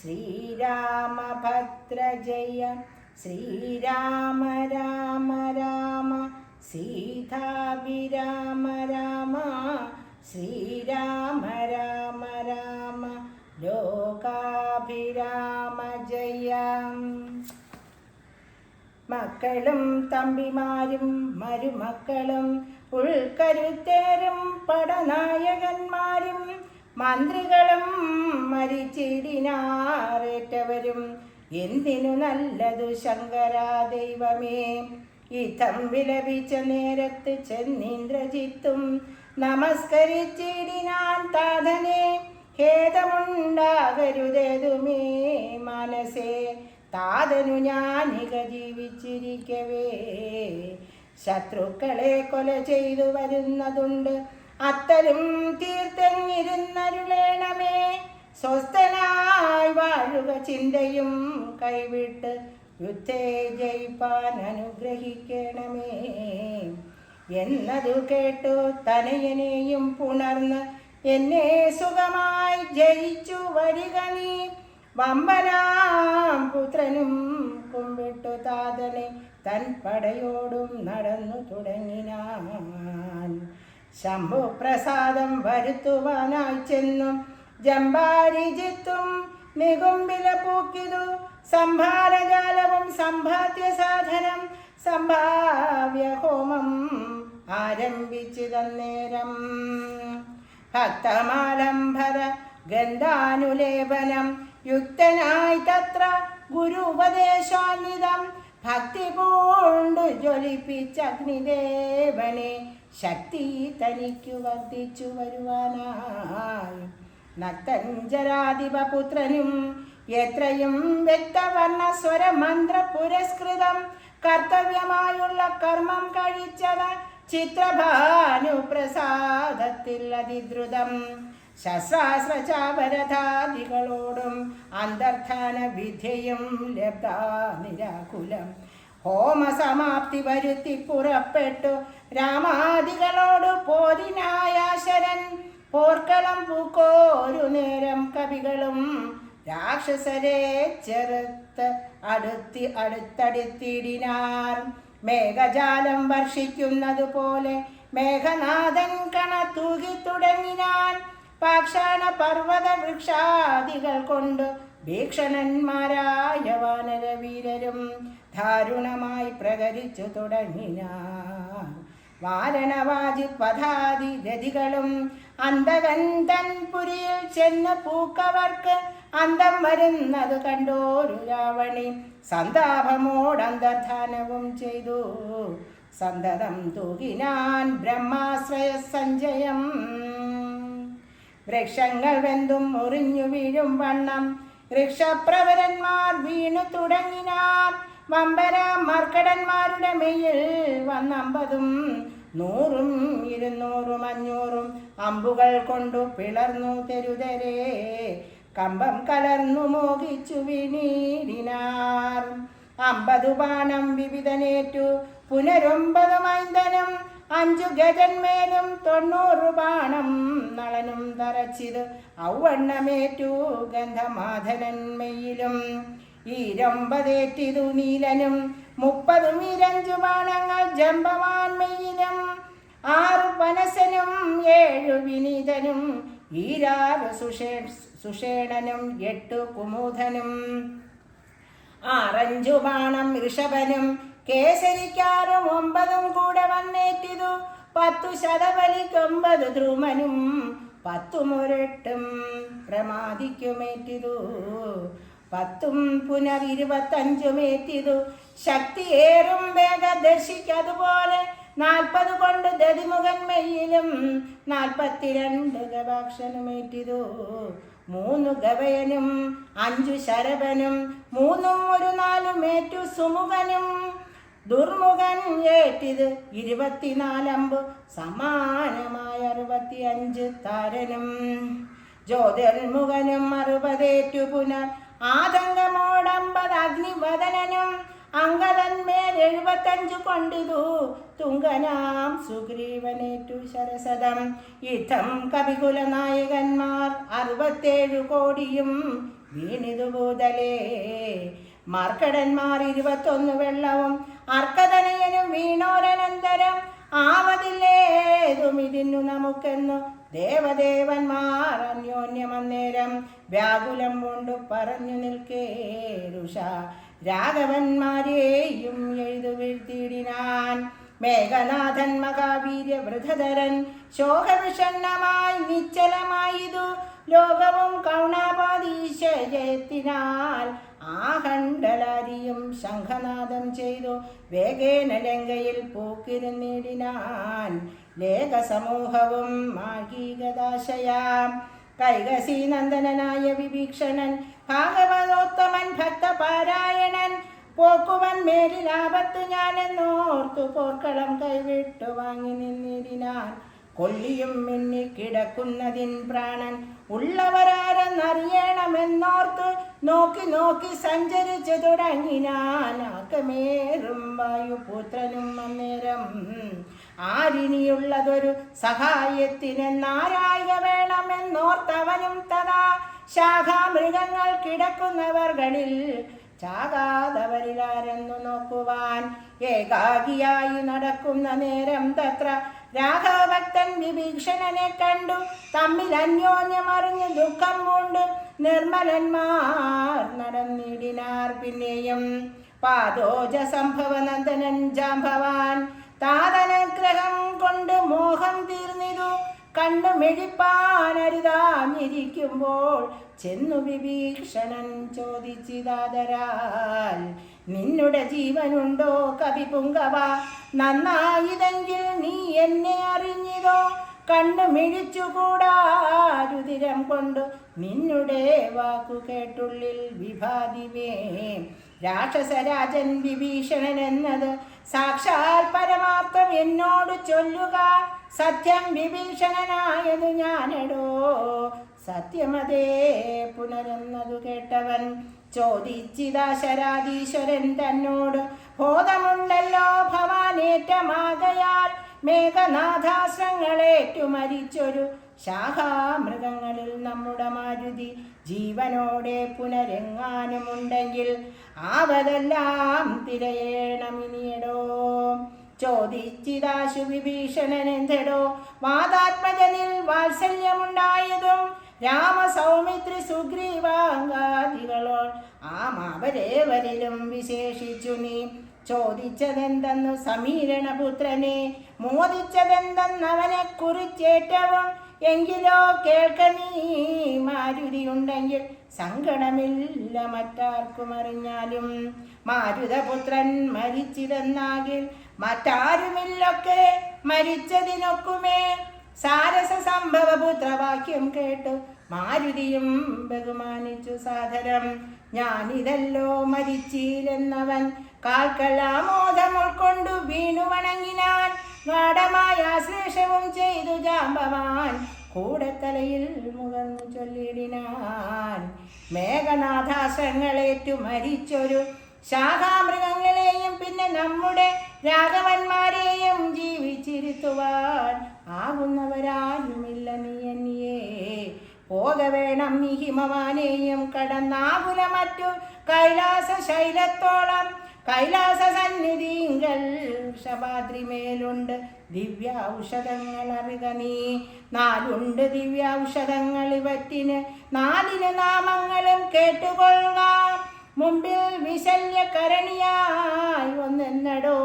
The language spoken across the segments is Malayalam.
ശ്രീരാമഭദ്ര ജയ ശ്രീരാമ രാമ രാമ സീതാവിരാമ രാമ ശ്രീരാമ രാമ രാമ ലോകാഭിരാമ ജയം. മക്കളും തമ്പിമാരും മരുമക്കളും ഉൾക്കരുത്തേരും പടനായകന്മാരും മന്ത്രികളും മരിച്ചിടിനാറേറ്റവരും. എന്തിനു നല്ലതു ശങ്കരാ ദൈവമേ? ഇതം വിലപിച്ച നേരത്ത് ചെന്നിന്ദ്രജിത്തും നമസ്കരിച്ചിടിനാൻ താതനെ. ഖേദമുണ്ടാകരുതേതുമേ മനസ്സേ താതനു ഞാനിക ജീവിച്ചിരിക്കവേ. ശത്രുക്കളെ കൊല ചെയ്തു വരുന്നതുണ്ട്. അത്തലും തീർത്തെങ്ങിരുന്നരുളേണമേ സ്വസ്ഥനായി വാഴുക ചിന്തയും കൈവിട്ട് യുദ്ധേ ജയിപ്പാൻ അനുഗ്രഹിക്കണമേ. എന്നതു കേട്ടു തനയനെയും പുണർന്ന് എന്നെ സുഖമായി ജയിച്ചു വരിക നീ. വമ്പനാം പുത്രനും കുമ്പിട്ടു താതനെ തൻ പടയോടും നടന്നു തുടങ്ങിനാൻ. ശംഭു പ്രസാദം വരുത്തുവാനായി ചെന്നും ജമ്പാരിജിത്തും നികുംബില പൂക്കിതു സംഭാരജാലവും സമ്പാദ്യ സാധനം സംഭാവ്യ ഹോമം ആരംഭിച്ചു തന്നേരം. ഭക്തമാലംബര ഗന്ധാനുലേപനം യുക്തനായി തത്ര ഗുരുപദേശാന്വിതം ഭക്തി പൂണ്ടു ജ്വലിപ്പിച്ച അഗ്നിദേവനെ ശക്തി തനിക്കു വർദ്ധിച്ചു വരുവാനായി. നക്തഞ്ചരാധിപുത്രനും എത്രയും വ്യക്തവർണ സ്വരമന്ത്ര പുരസ്കൃതം കർത്തവ്യമായുള്ള കർമ്മം കഴിച്ചവർ ചിത്രഭാനു പ്രസാദത്തിൽ അതിദ്രുതം. ശസ്ത്രാസ്ത്രചാപരഥാദികളോടും അന്തർധാന വിദ്യയും ലബ്ധ നിരാകുലം ഹോമസമാപ്തി വരുത്തി പുറപ്പെട്ടു രാമാദികളോട് പോരിനായാശരൻ പോർക്കളം പൂക്കോരു നേരം കവികളും രാക്ഷസരെ ചെറുത്ത് അടുത്തി അടുത്തടുത്തിടിനാർ. മേഘജാലം വർഷിക്കുന്നത് പോലെ മേഘനാഥൻ കണ തൂകി തുടങ്ങിനാൻ. പാക്ഷാണ പർവത വൃക്ഷാദികൾ കൊണ്ട് ഭീക്ഷണന്മാരായ വാനരവീരരും ദാരുണമായി പ്രകരിച്ചു തുടങ്ങിനാർ. വാരണവാജി പഥാതി രതികളും അന്തകൻ തൻ പുരിയിൽ ചെന്ന് പൂക്കവർക്ക് അന്തം വരുന്നത് കണ്ടോരു രാവണി. സന്താപമോടന്തർധാനവും ചെയ്തു. സന്തതം തൂകിനാൻ ബ്രഹ്മാശ്രയ സഞ്ചയം. വൃക്ഷങ്ങൾ വെന്തും മുറിഞ്ഞു വീഴും വണ്ണം. വൃക്ഷപ്രവരന്മാർ വീണു തുടങ്ങിനാർ വമ്പര മർക്കടന്മാരുടെ മെയ്യിൽ വന്നമ്പതും നൂറും ഇരുന്നൂറും അഞ്ഞൂറും അമ്പുകൾ കൊണ്ടു പിളർന്നു തെരുതരേ. കമ്പം കലർന്നു മോഹിച്ചു വിനീടിനാർ. അമ്പതു ബാണം വിവിധനേറ്റു പുനരൊമ്പത് മൈന്ദനം അഞ്ചു ഗജന്മേലും തൊണ്ണൂറ് ബാണം നളനും തറച്ചിത്. ഔവണ്ണമേറ്റു ഗന്ധമാധനന്മയിലും ഈരൊമ്പതേറ്റിതു നീലനും മുപ്പതും ഇരഞ്ചു ബാണങ്ങൾ ജമ്പമാൻമയിലും ആറു പനസനും ഏഴു വിനീതനും ഈരാറ് സുഷേ സുഷേണനും എട്ടു കുമൂധനും. ആറഞ്ചു ബാണം ഋഷഭനും കേസരിക്കാറും ഒമ്പതും കൂടെ വന്നേറ്റിതു. പത്തു ശതബലിക്കൊമ്പത് ധ്രുമനും പത്തുമൊരെട്ടും പ്രമാദിക്കുമേറ്റിതു. പത്തും പുനരിരുപത്തഞ്ചുമേറ്റിതു ശക്തിയേറും വേഗദർശിക്കതുപോലെ നാൽപ്പത് കൊണ്ട് ദതിമുഖന്മയിലും നാൽപ്പത്തിരണ്ട് ഗവാക്ഷനുമേറ്റിതു. മൂന്നു ഗവയനും അഞ്ചു ശരഭനും മൂന്നും ഒരു നാലും ഏറ്റു സുമുഖനും. ദുർമുഖൻ ഏറ്റിത് ഇരുപത്തിനാലമ്പ് സമാനമായ അറുപത്തി അഞ്ച് താരനും. ജ്യോതിർമുഖനും അറുപതേറ്റു പുനർ ആതങ്കമോടമ്പത് അഗ്നിവദനനും അങ്കതന്മേൽ എഴുപത്തഞ്ചു കൊണ്ടിതു തുങ്കനാം സുഗ്രീവനേറ്റു ശരസദം. യുദ്ധം കവികുല നായകന്മാർ അറുപത്തേഴു കോടിയും വീണിതു ഭൂതലേ. മാർക്കടന്മാർ ഇരുപത്തൊന്ന് വെള്ളവും അർക്കതനയനും വീണോരനന്തരം ആവതില്ലേതും ഇതിന്നു നമുക്കെന്നു ദേവദേവന്മാർ അന്യോന്യമന്നേരം വ്യാകുലം കൊണ്ടു പറഞ്ഞു നിൽക്കേ ഋഷ. രാഘവന്മാരെയും എഴുതു വീഴ്ത്തിയിടിനാൻ മേഘനാഥൻ മഹാവീര്യ വൃദ്ധധരൻ ശോകവിഷണ്ണമായി നിശ്ചലമായിതു ലോകവും കൗണാപാതീശ ജയത്തിനാൽ ആഹണ്ഡലാരിയും ശംഖനാദം ചെയ്തു വേഗേന ലങ്കയിൽ പൂക്കിരുന്നിടിനാൻ ലേഖസമൂഹവും മാഗീകദാശയാം. കൈകസി നന്ദനായ വിഭീഷണൻ ഭാഗവതോത്തമൻ ഭക്തപാരായണൻ പോക്കുവൻ മേലിലാപത്ത് ഞാനെന്നോർത്തു പോർക്കളം കൈവിട്ടു വാങ്ങി നിന്നിടിനാൻ. കൊള്ളിയും മിന്നി കിടക്കുന്നതിൻ പ്രാണൻ ഉള്ളവരാരെന്നറിയണമെന്നോർത്ത് നോക്കി നോക്കി സഞ്ചരിച്ചു ആക്കമേറും വായുപുത്രനും അന്നേരം. ആരിനിയുള്ളതൊരു സഹായത്തിനെന്നാരായ വേണമെന്നോർത്തവനും തഥാ ശാഖാമൃഗങ്ങൾ കിടക്കുന്നവർകളിൽ ചാകാതവരിലാരെന്നു നോക്കുവാൻ ഏകാഗിയായി നടക്കുന്ന നേരം തത്ര രാഘവഭക്തൻ വിഭീഷണനെ കണ്ടു. തമ്മിൽ അന്യോന്യമറിഞ്ഞ് ദുഃഖം കൊണ്ട് നിർമ്മലന്മാർ നടന്നിടിനാർ പിന്നെയും. പാദോജ സംഭവനന്ദനൻ ജാംഭവാൻ താതനഗ്രഹം കൊണ്ട് മോഹം തീർന്നിതു. കണ്ടു മെഴിപ്പാനരുതാഞ്ഞിരിക്കുമ്പോൾ ചെന്നു വിഭീഷണൻ ചോദിച്ചിതാതരാൽ നിന്നുടെ ജീവനുണ്ടോ? കവി പുങ്കവ. നന്നായിതെങ്കിൽ നീ എന്നെ അറിഞ്ഞിതോ? കണ്ണു മിഴിച്ചുകൂടാ കൊണ്ടു. നിന്നുടെ വാക്കു കേട്ടുള്ളിൽ വിഭാതിവേ രാക്ഷസരാജൻ വിഭീഷണൻ എന്നത് സാക്ഷാൽ പരമാർത്ഥം എന്നോട് ചൊല്ലുക. സത്യം വിഭീഷണനായത് ഞാനെടോ. സത്യമതേ പുനരെന്നതു കേട്ടവൻ ചോദിച്ചിതാശരാധീശ്വരൻ തന്നോട് ബോധമുണ്ടല്ലോ ഭവാനേറ്റമാകയാൽ മേഘനാഥാശ്രങ്ങളേറ്റു മരിച്ചൊരു ശാഖാമൃഗങ്ങളിൽ നമ്മുടെ മാരുതി ജീവനോടെ പുനരെങ്ങാനുമുണ്ടെങ്കിൽ ആവതെല്ലാം തിരയേണമിനിയടോ ചോദിച്ചിതാശു വിഭീഷണനെന്തടോ വാതാത്മജനിൽ വാത്സല്യമുണ്ടായതും രാമസൗമിത്രി സുഗ്രീവാംഗാദികളോൾ ആ മാവരേവരിലും വിശേഷിച്ചു നീ. ചോദിച്ചതെന്തെന്നു സമീരണപുത്രനെ മോദിച്ചതെന്തെന്നവനെ കുറിച്ചേറ്റവും എങ്കിലോ കേൾക്ക നീ. മാരുതിയുണ്ടെങ്കിൽ സങ്കടമില്ല മറ്റാർക്കും അറിഞ്ഞാലും മാരുതപുത്രൻ മരിച്ചിതെന്നാകിൽ മറ്റാരുമില്ലൊക്കെ മരിച്ചതിനൊക്കുമേ. സാരസ സംഭവപുത്രവാക്യം കേട്ടു മാരുതിയും ബഹുമാനിച്ചു സാധരം ഞാനിതല്ലോ മരിച്ചില്ലെന്നവൻ കാൽക്കലാമോദം ഉൾക്കൊണ്ടു വീണു വണങ്ങിനാൻ. ഗാഠമായ ശേഷവും ചെയ്തു ജാമ്പവാൻ. കൂടത്തലയിൽ മുഖന്നു ചൊല്ലിടിനാൻ. മേഘനാഥാശ്രങ്ങളേറ്റു മരിച്ചൊരു ശാഖാമൃഗങ്ങളെയും പിന്നെ നമ്മുടെ രാഘവന്മാരെയും ജീവിച്ചിരുത്തുവാൻ. ആകുന്നവരാരുമില്ല നീ എന്നിയേ പോക വേണം നീ ഹിമവാനേയും. കടന്നാകുല മറ്റു കൈലാസ ശൈലത്തോളം. കൈലാസ സന്നിധിങ്കൽ ശബാദ്രിമേലുണ്ട്. ദിവ്യ ഔഷധങ്ങൾ അറിക നീ. നാലുണ്ട് ദിവ്യ ഔഷധങ്ങൾ ഇവറ്റിന്. നാലിന് നാമങ്ങളും കേട്ടുകൊള്ളുക മുമ്പിൽ വിശല്യകരണിയായി ഒന്നെന്നടോ.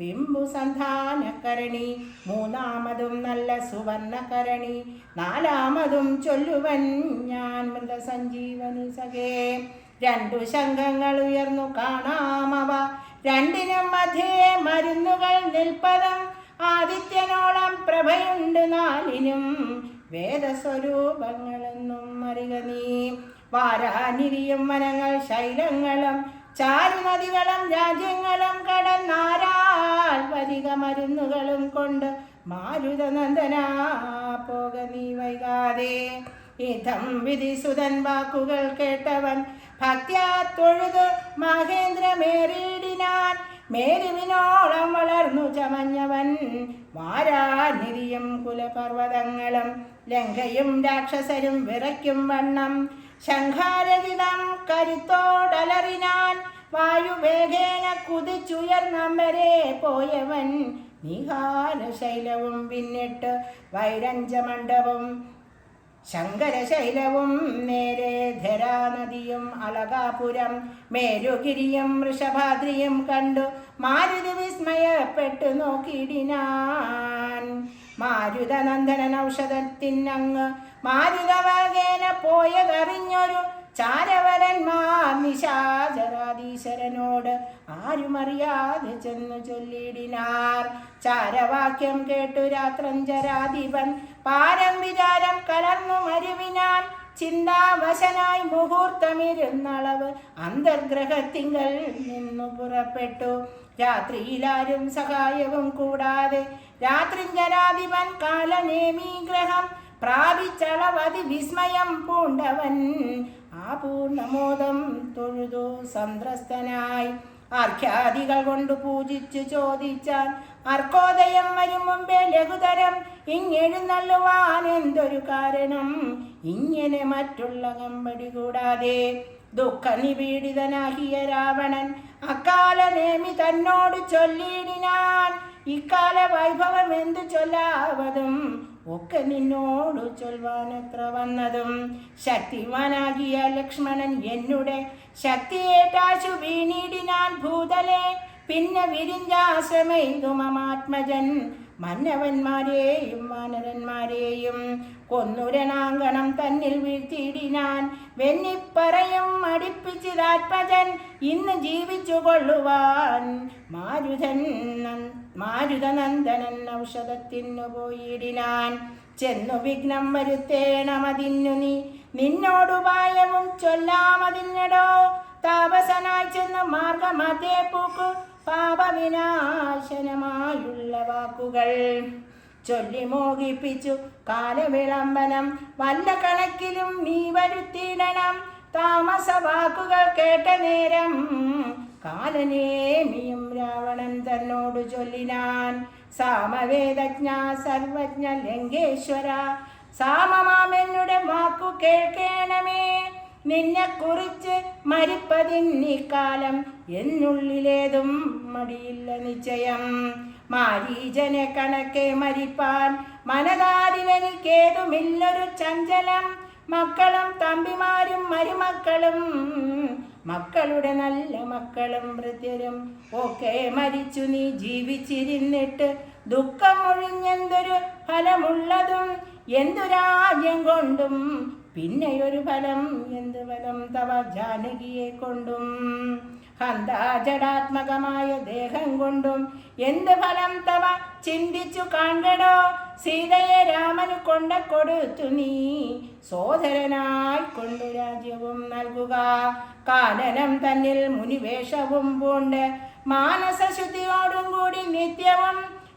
പിമ്പു സന്ധാനക്കരണി മൂന്നാമതും നല്ല സുവർണക്കരണി നാലാമതും ചൊല്ലുവൻ ഞാൻ മൃതസഞ്ജീവനി സഖേ. രണ്ടു ശംഖങ്ങൾ ഉയർന്നു കാണാമവ രണ്ടിനും മധ്യേ മരുന്നുകൾ നിൽപ്പതും ആദിത്യനോളം പ്രഭയുണ്ട് നാലിനും. വേദസ്വരൂപങ്ങളെന്നും അറിക നീ. വാരാനിരിയും വനങ്ങൾ ശൈലങ്ങളും ചാരുനദികളും രാജ്യങ്ങളും കടന്നാരാൽ മരുന്നുകളും കൊണ്ട് മാരുതനന്ദന പോക നീ വൈകാതെ. ഇതം വിധിസുതൻ വാക്കുകൾ കേട്ടവൻ ഭക്യാ തൊഴുത് മഹേന്ദ്രമേറിയിടിനാൻ മേരുവിനോളം വളർന്നു ചമഞ്ഞവൻ വാരാനിരിയും കുലപർവതങ്ങളും ലങ്കയും രാക്ഷസരും വിറയ്ക്കും വണ്ണം. ശംഖാരഹിതം കരുത്തോടലറിനാൻ വായുവേഗേന കുതിച്ചുയർന്നമ്പരെ പോയവൻ നിഹാനശൈലവും പിന്നിട്ട് വൈരഞ്ചമണ്ഡവും ശങ്കരശൈലവും നേരെ ധരാനദിയും അളകാപുരം മേരുഗിരിയും വൃഷഭാദ്രിയും കണ്ടു മാരുതി വിസ്മയപ്പെട്ടു നോക്കിയിടിനാൻ. മാരുതനന്ദനൻ ഔഷധത്തിനങ്ങ് മാരുതവാകേന പോയതറിഞ്ഞൊരു ചാരവരന്മാർ നിശാചരാധീശ്വരനോട് ആരുമറിയാതെ ചെന്നു ചൊല്ലിടിനാർ. ചാരവാക്യം കേട്ടു രാത്രഞ്ചരാധിപൻ പാരം വിചാരം കലർന്നു മരുവിനാൻ ചിന്താവശനായി മുഹൂർത്തമിരുന്നളവ് അന്തർഗ്രഹത്തിങ്കൽ നിന്നു പുറപ്പെട്ടു. രാത്രിയിലാരും സഹായവും കൂടാതെ രാത്രി രാത്രിഞ്ചരാധിപൻ കാലനേമീഗ്രഹം പ്രാപിച്ചളവതി വിസ്മയം പൂണ്ടവൻ ആ പൂർണമോദം തൊഴുതു സംത്രസ്തനായി ആർഖ്യാദികൾ കൊണ്ട് പൂജിച്ചു ചോദിച്ചാൽ അർക്കോദയം വരും മുമ്പേ ലഘുതരം ഇങ്ങെഴുന്നള്ളുവാൻ എന്തൊരു കാരണം? ഇങ്ങനെ മറ്റുള്ള കമ്പടി കൂടാതെ ദുഃഖ നിപീഡിതനാഹിയ രാവണൻ അക്കാല നേമി തന്നോട് ചൊല്ലിയിടിനാൻ. ഇക്കാല വൈഭവം എന്തു ചൊല്ലാവതും ഒക്കെ നിന്നോട് ചൊൽവാനത്ര വന്നതും ശക്തിമാനാകിയ ലക്ഷ്മണൻ എന്നുടെ ശക്തിയേറ്റാശു വീണിടിനാൻ ഭൂതലെ. പിന്നെ വിരിഞ്ചാശ്രമെയ്തു മമാത്മജൻ മന്നവന്മാരെയും വാനരന്മാരെയും കൊന്നുരനാങ്കണം തന്നിൽ വീഴ്ത്തിയിടിനാൻ വെന്നിപ്പറയും അടിപ്പിച്ചിതാത്മജൻ ഇന്ന് ജീവിച്ചു കൊള്ളുവാൻ മാരുതൻ മാരുതനന്ദനൻ ഔഷധത്തിനു പോയിടിനാൻ. ചെന്നു വിഘ്നം വരുത്തേണമതിന്നു നീ. നിന്നോടുപായവും ചൊല്ലാമതിന്നടോ താപസനായി ചെന്ന് മാർഗമതേ പൂക്കു. പാപവിനാശനമായുള്ള വാക്കുകൾ ചൊല്ലി മോഹിപ്പിച്ചു. കാലവിളംബനം വല്ല കണക്കിലും നീ വരുത്തിയിടണം. താമസ വാക്കുകൾ കേട്ട നേരം കാലനേമിയും രാവണൻ തന്നോട് ചൊല്ലിനാൻ. സാമവേദജ്ഞ സർവജ്ഞ ലങ്കേശ്വര സാമമാമെന്നുടെ വാക്കു കേൾക്കേണമേ. നിന്നെ കുറിച്ച് മരിപ്പതിന്നിക്കാലം എന്നുള്ളിലേതും മടിയില്ല നിശ്ചയം. മാരീജനെ കണക്കെ മരിപ്പാൻ മനതാരിലെനിക്കേതുമില്ലൊരു ചഞ്ചലം. മക്കളും തമ്പിമാരും മരുമക്കളും മക്കളുടെ നല്ല മക്കളും വൃദ്ധരും ഒക്കെ മരിച്ചു. നീ ജീവിച്ചിരുന്നിട്ട് ദുഃഖം ഒഴിഞ്ഞെന്തൊരു ഫലമുള്ളതും എന്തു രാജ്യം കൊണ്ടും? പിന്നെയൊരു ഫലം എന്ത് ഫലം? തവ ജാനകിയെ കൊണ്ടും. ഹന്താജടാത്മകമായ ദേഹം കൊണ്ടും എന്ത് ഫലം തവ ചിന്തിച്ചു കാണടോ സീതയെ രാമന് കൊണ്ട കൊടുത്തു നീ. സോദരനായി കൊണ്ടു രാജ്യവും നൽകുക. കാനനം തന്നിൽ മുനിവേഷവും പൂണ്ട്. മാനസശുദ്ധിയോടും കൂടി നിത്യവും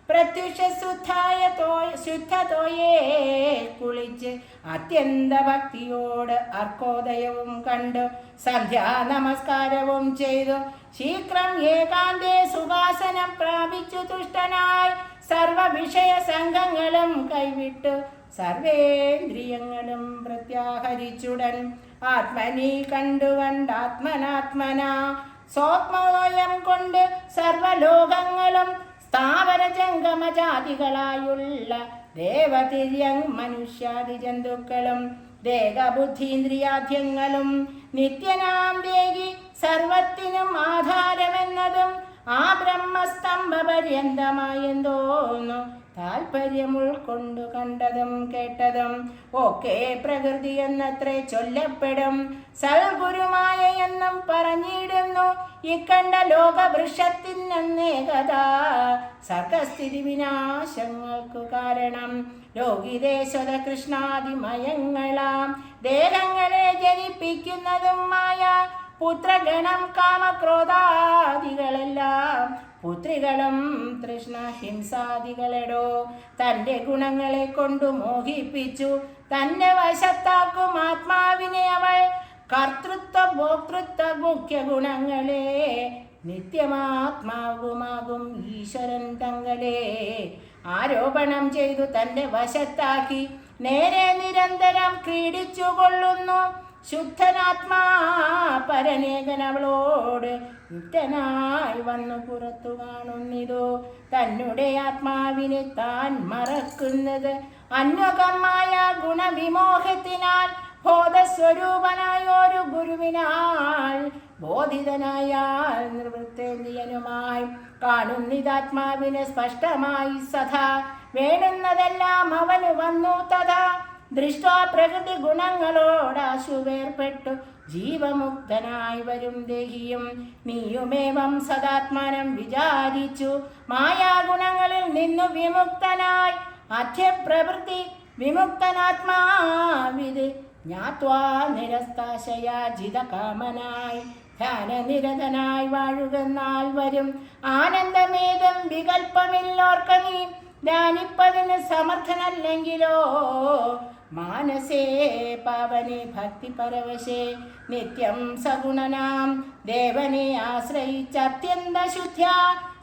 പ്രത്യുഷ ശുദ്ധായ തോയ ശുദ്ധതോയെ കുളിച്ച് അത്യന്ത ഭക്തിയോട് അർക്കോദയവും കണ്ടു. സന്ധ്യാ നമസ്കാരവും ചെയ്തു. ശീഘ്രം ഏകാന്തേ സുവാസനം പ്രാപിച്ചു തുഷ്ടനായി സർവ വിഷയ സംഘങ്ങളും കൈവിട്ടു. സർവേന്ദ്രിയങ്ങളും പ്രത്യാഹരിച്ചുടൻ ആത്മനി കണ്ടുകണ്ടാത്മനാത്മന കണ്ടാത്മനാത്മന. സ്വോത്മോയം കൊണ്ട് സർവലോകങ്ങളും സ്ഥാവര ജംഗമജാതികളായുള്ള ദേവതിര്യങ് മനുഷ്യാദി ജന്തുക്കളും ദേഹബുദ്ധീന്ദ്രിയാദ്യങ്ങളും നിത്യനാം ദേഹി സർവത്തിനും ആധാരമെന്നതും ആ ബ്രഹ്മസ്തംഭ പര്യന്തമായെന്തോന്നു താൽപ്പര്യം ഉൾക്കൊണ്ടു കണ്ടതും കേട്ടതും ഒക്കെ പ്രകൃതി എന്നത്രേ ചൊല്ലപ്പെടും. സൽഗുരുമായ എന്നും പറഞ്ഞിടുന്നു. ഇക്കണ്ട ലോകവൃക്ഷത്തിനേകത സർഗസ്ഥിതി വിനാശങ്ങൾക്കു കാരണം. ലോകിതേശ്വര കൃഷ്ണാതിമയങ്ങളാം ദേഹങ്ങളെ ജനിപ്പിക്കുന്നതും മായ പുത്രഗണം കാമക്രോധാദികളെല്ലാം പുത്രികളും തൃഷ്ണ ഹിംസാദികളെടോ തന്റെ ഗുണങ്ങളെ കൊണ്ടു മോഹിപ്പിച്ചു. തന്നെ വശത്താക്കും ആത്മാവിനെ അവൾ. കർത്തൃത്വ ഭോക്തൃത്വ മുഖ്യ ഗുണങ്ങളെ നിത്യമാത്മാവുമാകും ഈശ്വരൻ തങ്ങളെ. ആരോപണം ചെയ്തു തന്റെ വശത്താക്കി. നേരെ നിരന്തരം ക്രീഡിച്ചു കൊള്ളുന്നു ശുദ്ധനാത്മാ പരനേകൻ അവളോട് യുക്തനായി വന്നു പുറത്തു കാണുന്നിതോ? തന്നെ ആത്മാവിനെ താൻ മറക്കുന്നത് അന്വകമായ ഗുണവിമോഹത്തിനാൽ ബോധസ്വരൂപനായ ഒരു ഗുരുവിനാൽ ബോധിതനായാൽ നിർവൃത്തേന്ദ്രിയനുമായി കാണുന്നിതാത്മാവിനെ സ്പഷ്ടമായി സദാ വേണുന്നതെല്ലാം അവന് വന്നു തഥാ ദൃഷ്ട പ്രകൃതി ഗുണങ്ങളോടാശു വേർപ്പെട്ടു ജീവമുക്തനായി വരും ദേഹിയും നീയുമേവം സദാത്മാനം വിചാരിച്ചു. മായാഗുണങ്ങളിൽ നിന്നു വിമുക്തനായി. അധ്യപ്രവൃത്തി വിമുക്തനാത്മാവിത് ജ്ഞാത്വാ നിരസ്താശയാജിത കാമനായി ധ്യാനനിരതനായി വാഴുകെന്നാൽ വരും. ആനന്ദമേതും വികൽപ്പമില്ലോർക്ക നീ. ധ്യാനിപ്പതിന് സമർത്ഥനല്ലെങ്കിലോ മാനസേ പാവനെ ഭക്തി പരവശേ നിത്യം സഗുണനാം. ദേവനെ ആശ്രയിച്ച അത്യന്ത ശുദ്ധ്യ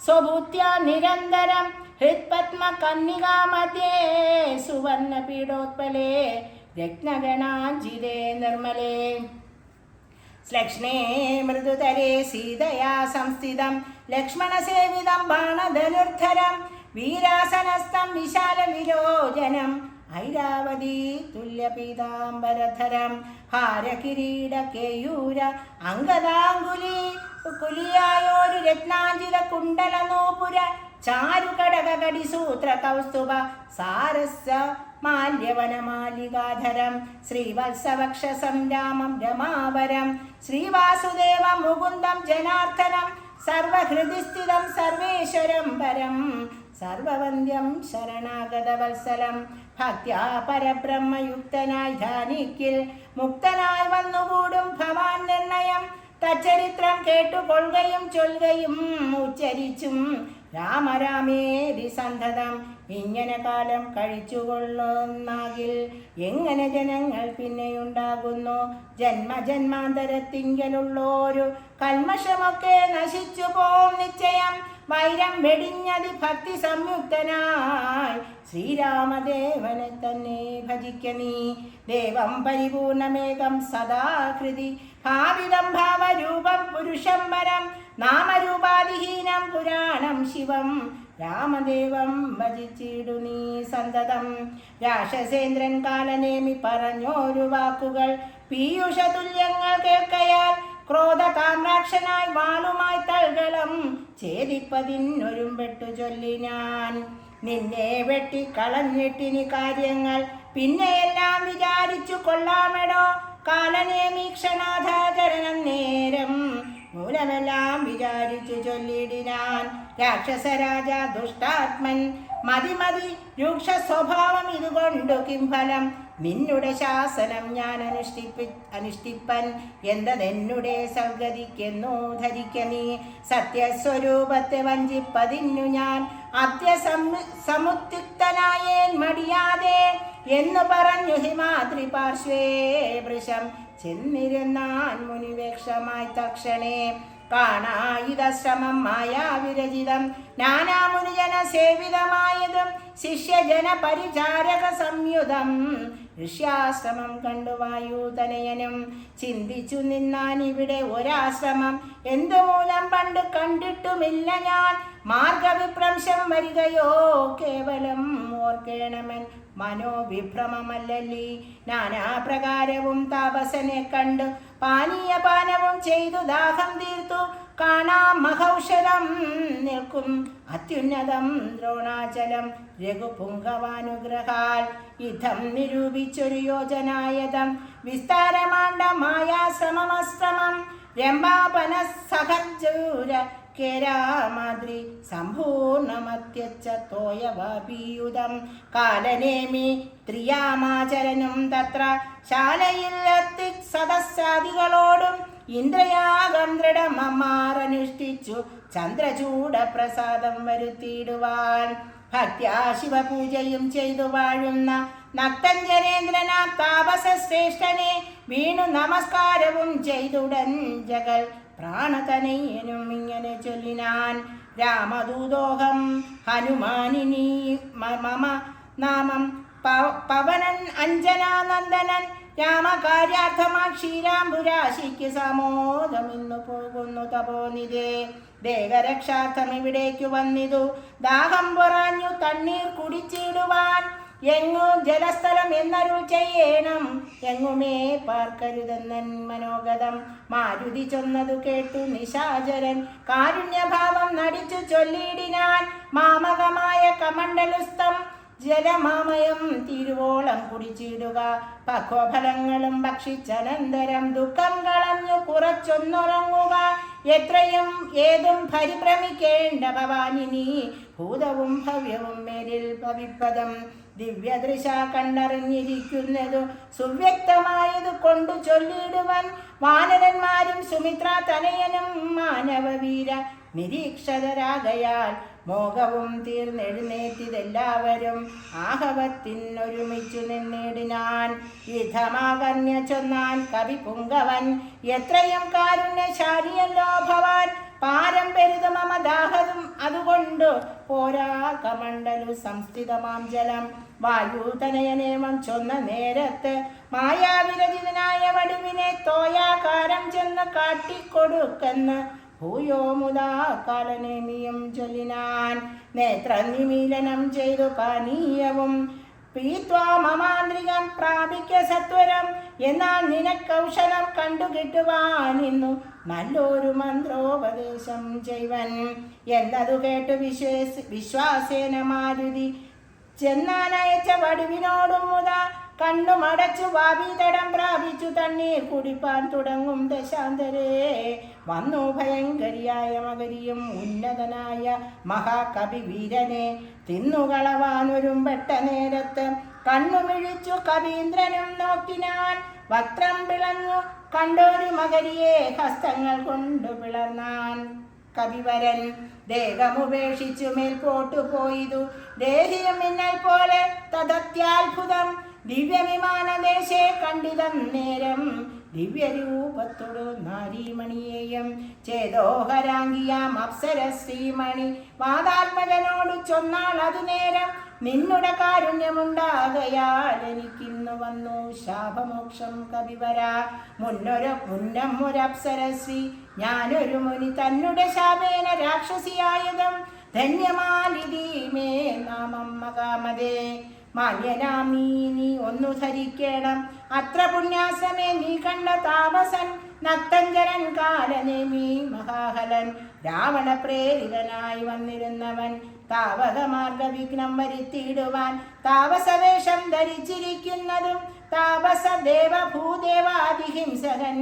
സ്വബുദ്ധ്യ നിരന്തരം. ഹൃത്പത്മ കന്നികാമധ്യേ സുവർണ പീഠോത്പലേ രത്നഗണാഞ്ജിതേ നിർമ്മലേ. ശ്ലക്ഷ്ണേ മൃദുതരേ സീതയാ ഐരാവതി തുല്യപീതാംബരധരം ഹാരകിരീട കേയൂര അങ്കദാങ്കുലി കുലിയായോരു രത്നാഞ്ചിത കുണ്ടല നോപുര ചാരുകടകടി സൂത്ര കൗസ്തുഭ സാരസ്യ മാല്യവനമാലികാധരം ശ്രീവത്സവക്ഷ സംരാമം രമാവരം ശ്രീവാസുദേവ മുകുന്ദം ജനാർദ്ദനം സർവഹൃദിസ്ഥിതം സർവേശ്വരം പരം സർവവന്ദ്യം ശരണാഗതവത്സലം. ഭക്യാ പരബ്രഹ്മയുക്തനായി ധ്യാനിക്കിൽ മുക്തനായി വന്നുകൂടും ഭവാൻ നിർണയം. തച്ചരിത്രം കേട്ടുകൊള്ളുകയും ചൊല്ലുകയും ഉച്ചരിച്ചും. രാമരാമേരി സന്തതം ഇങ്ങനെ കാലം കഴിച്ചുകൊള്ളുന്നാകിൽ എങ്ങനെ ജനങ്ങൾ പിന്നെയുണ്ടാകുന്നു? ജന്മജന്മാന്തരത്തിങ്കലുള്ളോരു കൽമഷമൊക്കെ നശിച്ചു പോവും നിശ്ചയം. വൈരം വെടിഞ്ഞതി ഭക്തി സംയുക്തനായി. ശ്രീരാമദേവനെ തന്നെ ഭജിക്ക നീ. ദേവം പരിപൂർണമേകം സദാകൃതി. ഭാവിതം ഭാവരൂപം പുരുഷം വരം. നാമരൂപാതിഹീനം പുരാണം ശിവം. രാമദേവം ഭജിച്ചിടു നീ സന്തതം. രാക്ഷസേന്ദ്രൻ കാലനേമി പറഞ്ഞോരു വാക്കുകൾ. പീയൂഷ തുല്യങ്ങൾ കേൾക്കയാൽ ക്രോധകാമ്രാക്ഷനായി വാളുമായി തൽകളം ഛേദിപ്പതിനൊരുമ്പെട്ടു ചൊല്ലി ഞാൻ. നിന്നെ വെട്ടി കളഞ്ഞിട്ടിനി കാര്യങ്ങൾ പിന്നെയെല്ലാം വിചാരിച്ചു കൊള്ളാമെടോ. കാലനേമീക്ഷണാധാചരണം നേരം മൂലമെല്ലാം വിചാരിച്ചു ചൊല്ലിടിനാൻ രാക്ഷസരാജ ദുഷ്ടാത്മൻ മതി മതി രൂക്ഷ സ്വഭാവം ഇതുകൊണ്ടു കിംഫലം നിന്നുടെ ശാസനം ഞാൻ അനുഷ്ഠിപ്പി അനുഷ്ഠിപ്പൻ എന്തെന്നുടെ സംഗതിക്കെന്നു ധരിക്ക നീ. സത്യസ്വരൂപത്തെ വഞ്ചിപ്പതിന്നു ഞാൻ. അത്യസം സമുദ്യുക്തനായേൻ മടിയാതെ എന്ന് പറഞ്ഞു ഹിമാദ്രി പാർശ്വേ വൃഷം. ചെന്നിരുന്നാൻ മുനിവേക്ഷമായി തക്ഷണേ കാണായുധശ്രമം മായാവിരചിതം നാനാമുനിജന സേവിതമായതും ശിഷ്യജന പരിചാരക സംയുതം. ഋഷ്യാശ്രമം കണ്ടു വായുതനയനും ചിന്തിച്ചു നിന്നാൻ ഇവിടെ ഒരാശ്രമം. എന്തുമൂലം പണ്ട് കണ്ടിട്ടുമില്ല ഞാൻ. മാർഗവിഭ്രംശം വരികയോ കേവലം ഓർക്കേണമൻ. മനോവിഭ്രമമല്ലല്ലി. നാനാപ്രകാരവും താപസനെ കണ്ടു. പാനീയപാനവും ചെയ്തു ദാഹം തീർത്തു. കാണാം മഹൗഷരം. നിൽക്കും അത്യുന്നതം ദ്രോണാചലം. രഘുപുങ്കവാനുഗ്രഹാൽ യുദ്ധം നിരൂപിച്ചൊരു യോജനായതം. വിസ്താരമാണ്ട മായാശ്രമമശ്രമം. രംഭാപന സഹജൂര കേരാമാദ്രി സമ്പൂർണമത്യച്ച തോയവാപീയുധം. കാലനേമി ത്രിയാമാചരനും തത്ര ശാലയിൽ എത്തി സദസ്സാദികളോടും ഇന്ദ്രയാഗം ദൃഢമമാറനുഷ്ഠിച്ചു ചന്ദ്രചൂട പ്രസാദം വരുത്തിയിടുവാൻ ഭക്ത്യാ ശിവപൂജയും ചെയ്തു വാഴുന്ന നക്തഞ്ജനേന്ദ്രനാ താപസശ്രേഷ്ഠനെ വീണു നമസ്കാരവും ചെയ്തുടൻ ജഗൽ പ്രാണതനയനും ഇങ്ങനെ ചൊല്ലിനാൻ രാമദൂതോഹം ഹനുമാനിനി മമ നാമം പവനൻ അഞ്ജനാനന്ദനൻ രാമകാര്യാർത്ഥമാ ക്ഷീരാംബുരാശിക്ക് സമോദമിന്നു പോകുന്നു തപോനിതേ ദേഹരക്ഷാർത്ഥം ഇവിടേക്കു വന്നിതു. ദാഹം പൊറാഞ്ഞു തണ്ണീർ കുടിച്ചിടുവാൻ എങ്ങു ജലസ്ഥലം എന്നരുൾ ചെയ്യണം. എങ്ങുമേ പാർക്കരുതെന്നൻ മനോഗതം. മാരുതി ചൊന്നതു കേട്ടു നിശാചരൻ. കാരുണ്യഭാവം നടിച്ചു ചൊല്ലിയിടിനാൻ മാമകമായ കമണ്ഡലുസ്തം. ജലമാമയം തിരുവോളം കുടിച്ചിടുക. പക്വഫലങ്ങളും ഭക്ഷിച്ചനന്തരം ദുഃഖം കളഞ്ഞു കുറച്ചൊന്നുറങ്ങുക. എത്രയും ഏതും പരിഭ്രമിക്കേണ്ട ഭവാനിനി ഭൂതവും ഭവ്യവും മേലിൽ ഭവിപ്പദം ദിവ്യദൃശ കണ്ടറിഞ്ഞിരിക്കുന്നതു സുവ്യക്തമായത് കൊണ്ടു ചൊല്ലിടുവൻ വാനരന്മാരും സുമിത്ര തനയനും മാനവവീര നിരീക്ഷതരാകയാൽ മോഹവും തീർന്നെഴുന്നേറ്റിതെല്ലാവരും ആഹവത്തിനൊരുമിച്ചു നിന്നിടിനാൻ യുദ്ധമാകന്യ ചൊന്നാൻ കവി പുങ്കവൻ. എത്രയും കാരുണ്യശാലിയല്ലോ ഭവാൻ. പാരം പെരുതു മമദാഹതും അതുകൊണ്ട് പോരാ കമണ്ടലു സംസ്ഥിതമാം ജലം. വായുതനയനേമം ചൊന്ന നേരത്ത് മായാവിരചിതനായ വടുവിനെ തോയാകാരം ചെന്ന് കാട്ടിക്കൊടുക്കെന്ന് ഭൂയോ മുതാ കാലനേമിയും ചൊല്ലിനാൻ നേത്രനിമീലനം ചെയ്തു പാനീയവും. പ്രാപിക്ക സത്വരം എന്നാൽ നിനക്കൗഷധം കണ്ടു കിട്ടുവാനിന്നു നല്ലൊരു മന്ത്രോപദേശം ചെയ്വൻ. എന്നതു കേട്ട് വിശ്വേസ് വിശ്വാസേന മാരുതി ചെന്നാനയച്ച വടുവിനോടും മുത കണ്ണുമടച്ചു വാപിതടം പ്രാപിച്ചു തണ്ണീർ കുടിപ്പാൻ തുടങ്ങും ദശാന്തരേ. വന്നു ഭയങ്കരിയായ മകരിയും ഉന്നതനായ മഹാകവി വീരനെ. തിന്നുകളവാനൊരും പെട്ട നേരത്ത് കണ്ണുമിഴിച്ചു കവീന്ദ്രനും നോക്കിനാൻ വക്രം പിളന്നു കണ്ടൊരു മകരിയെ ഹസ്തങ്ങൾ കൊണ്ടു പിളർന്നാൻ. കവിവരൻ ദേഹമുപേക്ഷിച്ചു മേൽപോട്ടു പോയിതു. ദേഹിയും മിന്നൽ പോലെ തദത്യാത്ഭുതം ദിവ്യവിമാനദേശേ കണ്ടിതം നേരം. ദിവ്യരൂപത്തോടു നാരീമണിയേയം ചേതോഹരാംഗിയാം അപ്സര ശ്രീമണി മാതാത്മജനോട് ചൊന്നാൾ അതു നേരം. നിന്നുടെ കാരുണ്യമുണ്ടാകയാൽ എനിക്കിന്നു വന്നു ശാപമോക്ഷം കവിവരാ. മുന്നൊരു മുന്നം ഒരപ്സരശ്രീ ഞാനൊരു മുനി തന്നുടെ ശാപേന രാക്ഷസിയായതും ധന്യമാലിതീമേ നാമം മകാമതേ. മാന്യനാമീ നീ ഒന്നു ധരിക്കണം. അത്ര പുണ്യാസമേ നീ കണ്ട താമസൻ നക്തഞ്ചരൻ കാലനേമി മഹാഹലൻ. രാവണ പ്രേരിതനായി വന്നിരുന്നവൻ താവകമാർഗ വിഘ്നം വരുത്തിയിടുവാൻ താപസവേഷം ധരിച്ചിരിക്കുന്നതും താപസ ദേവഭൂദേവാദിഹിംസകൻ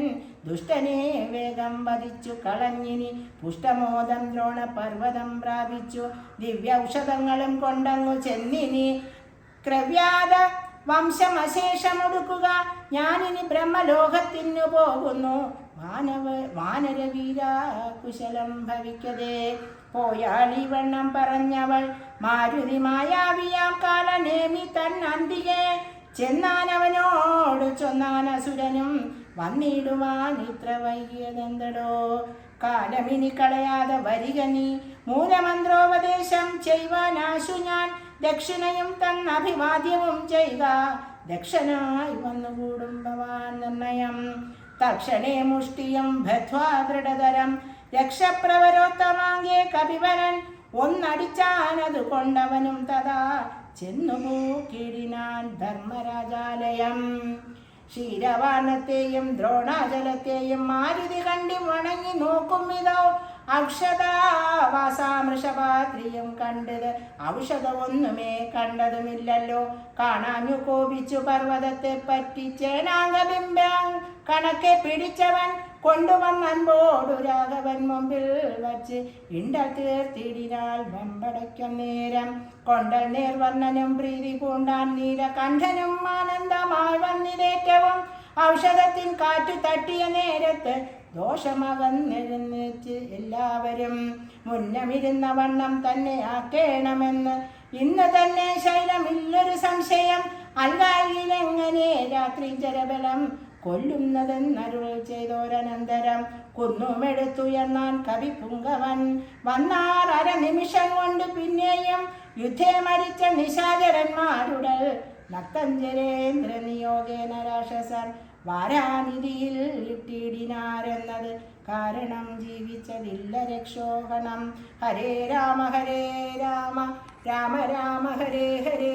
ദുഷ്ടനെ വേഗം വധിച്ചു കളഞ്ഞിനി. പുഷ്ടമോദം ദ്രോണ പർവതം പ്രാപിച്ചു. ദിവ്യൌഷധങ്ങളും കൊണ്ടങ്ങു ചെന്നിനി. ക്രവ്യാത വംശമശേഷമൊടുക്കുക. ഞാനിനി ബ്രഹ്മലോകത്തിനു പോകുന്നു. മാനവ വാനരവീര കുശലം ഭവിക്കതേ. പോയാളി വണ്ണം പറഞ്ഞവൾ മാരുതി മായാവിയാം കാലനേമി തൻ അന്തികെ. ചെന്നാനവനോട് ചൊന്നാൻ അസുരനും വന്നിടുവാൻ ഇത്ര വൈകിയതെന്തടോ? കാലമിനി കളയാതെ വരിക നീ. മൂലമന്ത്രോപദേശം ചെയ്യുവാനാശു ഞാൻ. ദക്ഷിണയും തന്നഭിവാദ്യവും ചെയ്യുക ദക്ഷനായി വന്നുകൂടും ഭവാൻ നിർണയം. തക്ഷണേ മുഷ്ടിയും ഭദ്വാ ദൃഢതരം. രക്ഷപ്രവരോത്തമാകെ കപിവരൻ ഒന്നടിച്ചാനത് കൊണ്ടവനും തഥാ. ചെന്നുപോക്കിടിനാൻ ധർമ്മരാജാലയം. ക്ഷീരവാണത്തെയും ദ്രോണാചലത്തെയും മാരുതി കണ്ടി വണങ്ങി നോക്കും ഇതോ അക്ഷതാവാസാമൃഷപാത്രിയും കണ്ടത് ഔഷധമൊന്നുമേ കണ്ടതുമില്ലല്ലോ. കാണാഞ്ഞു കോപിച്ചു പർവതത്തെ പറ്റി ചേനാംഗബിംബം കണക്കെ പിടിച്ചവൻ കൊണ്ടുവന്നൻപോടു രാഘവൻ മുമ്പിൽ വച്ച് ഇണ്ട തീർത്തിടിനാൽ വെമ്പടയ്ക്കും നേരം. കൊണ്ടൽ നേർവർണനും പ്രീതി പൂണ്ടാൻ നീലകണ്ഠനും ആനന്ദമായി വന്നിരേറ്റവും ഔഷധത്തിൽ കാറ്റു തട്ടിയ നേരത്ത് ദോഷമകന്നെഴുന്നേറ്റ് എല്ലാവരും മുന്നമിരുന്ന വണ്ണം തന്നെ ആക്കേണമെന്ന്. ഇന്ന് തന്നെ ശൈലമില്ലൊരു സംശയം. അല്ലായിലെങ്ങനെ രാത്രി ജലബലം കൊല്ലുന്നതെന്നരുൾ ചെയ്തോരനന്തരം കുന്നുമെടുത്തുയർന്നാൻ കവി പുങ്കവൻ. വന്നാർ അര നിമിഷം കൊണ്ട് പിന്നെയും യുദ്ധേ മരിച്ച നിശാചരന്മാരുടെ നത്തഞ്ചരേന്ദ്ര നിയോഗേന രാക്ഷസർ വാരാനിധിയിൽ ഇട്ടിടിനാരെന്നത് കാരണം ജീവിച്ചതില്ല രക്ഷോഹണം. ഹരേ രാമ ഹരേ രാമ രാമ രാമ ഹരേ ഹരേ.